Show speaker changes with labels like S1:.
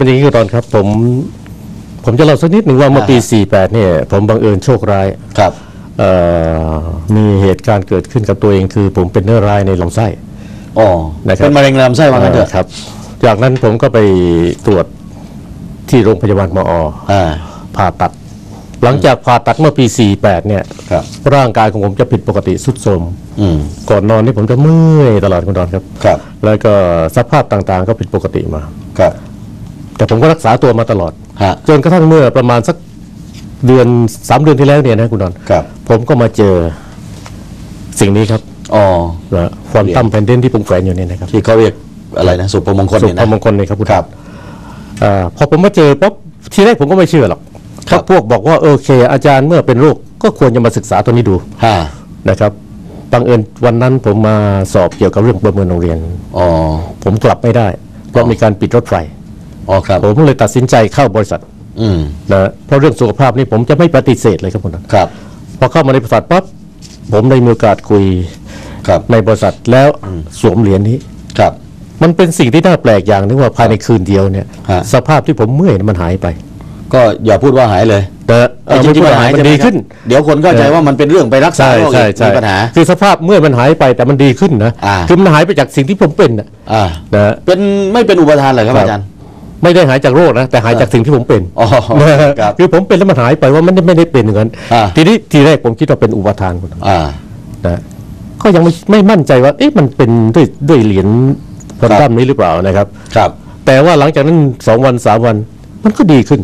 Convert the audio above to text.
S1: เป็นอย่างนี้ก็ตอนครับ ผม ผมจะเล่าสักนิดหนึ่งว่าเมื่อปี 48 เนี่ย ผมบังเอิญโชคร้าย
S2: ครับ
S1: เอ่อมีเหตุการณ์เกิดขึ้นกับตัวเองคือ ผมเป็นเนื้อร้ายในลำไส้
S2: อ๋อ
S1: นะครับ
S2: เป็นมะเร็งลำไส้ว่างั้นเถอะ
S1: ครับ จากนั้นผมก็ไปตรวจที่โรงพยาบาลมอ
S2: อ่า
S1: ผ่าตัด หลังจากผ่าตัดเมื่อปี 48 เนี่ย
S2: ครับ
S1: ร่างกายของผมจะผิดปกติสุดโทรม
S2: อืม
S1: ก่อนนอนนี่ผมจะเมื่อยตลอดคุณดอนครับ
S2: ครับ
S1: แล้วก็สภาพต่างๆก็ผิดปกติมา
S2: ครับ
S1: แต่ผมก็รักษาตัวมาตลอด
S2: ฮะ
S1: จนกระทั่งเมื่อประมาณสักเดือนสามเดือนที่แล้วเนี่ยนะคุณดอน
S2: ครับ
S1: ผมก็มาเจอสิ่งนี้ครับ
S2: อ๋อ
S1: นะความตั้มแผ่นดินที่ผมแขวนอยู่เนี่ยนะครับ
S2: ที่เขาเรียกอะไรนะ สุภมงคล
S1: สุ
S2: เนี่ย
S1: ภ
S2: นะ
S1: มงคลเนี่ยครับคุณ
S2: ครับ
S1: อ่าพอผมมาเจอปุ๊บทีแรกผมก็ไม่เชื่อหรอก
S2: ครับ
S1: พวกบอกว่าโอเค อาจารย์เมื่อเป็นโรคก็ควรจะมาศึกษาตัวนี้ดู
S2: ฮะ
S1: นะครับบังเอิญวันนั้นผมมาสอบเกี่ยวกับเรื่องประเมินโรงเรียน
S2: อ๋อ
S1: ผมกลับไม่ได้เพราะมีการปิดรถไฟ
S2: อ๋อครับ
S1: ผมเลยตัดสินใจเข้าบริษัท
S2: อืม
S1: นะเพราะเรื่องสุขภาพนี่ผมจะไม่ปฏิเสธเลยครับคุณนัน
S2: ครับ
S1: พอเข้ามาในบริษัทปั๊บผมได้มีโอกาสคุย
S2: ครับ
S1: ในบริษัทแล้วสวมเหรียญนี้
S2: ครับ
S1: มันเป็นสิ่งที่น่าแปลกอย่างหนึงว่าภายในคืนเดียวเนี่ย
S2: ฮะ
S1: สภาพที่ผมเมื่อยเนี่ยมันหายไป
S2: ก็อย่าพูดว่าหายเลย
S1: แต่เอ่
S2: แต่
S1: อ
S2: จริงๆ
S1: ไพู
S2: มัน
S1: ด
S2: หาย
S1: มัน
S2: ใช่ไหม
S1: ดี
S2: ครับ
S1: ขึ้น
S2: เดี๋ยวคนเข้าใจว่ามันเป็นเรื่องไปรักษา
S1: ใช่
S2: โรค
S1: ใช่
S2: อีก
S1: ใช่
S2: มีปัญหา
S1: คือสภาพเมื่อยมันหายไปแต่มันดีขึ้นนะ
S2: อ่า
S1: คือมันหายไปจากสิ่งที่ผมเป็นนะ
S2: อ่า
S1: นะ
S2: เป็นไม่เป็นอุปทานเหรอครับ
S1: ครับ
S2: อาจารย์
S1: ไม่ได้หายจากโรคนะแต่หายจากสิ่งที่ผมเป็น
S2: อ๋อ
S1: นะครับคือผมเป็นแล้วมันหายไปว่ามันไม่ได้เป็นอย่างนั้น
S2: อ่า
S1: ทีนี้ทีแรกผมคิดว่าเป็นอุปทานคุณ
S2: อ่า
S1: นะก็ยังไม่ไม่มั่นใจว่าเอ๊ะมันเป็นด้วยด้วยเหรียญควอนตัมนี้หรือเปล่านะครับ
S2: ครับ
S1: แต่ว่าหลังจากนั้นสองวันสามวันมันก็ดีขึ้น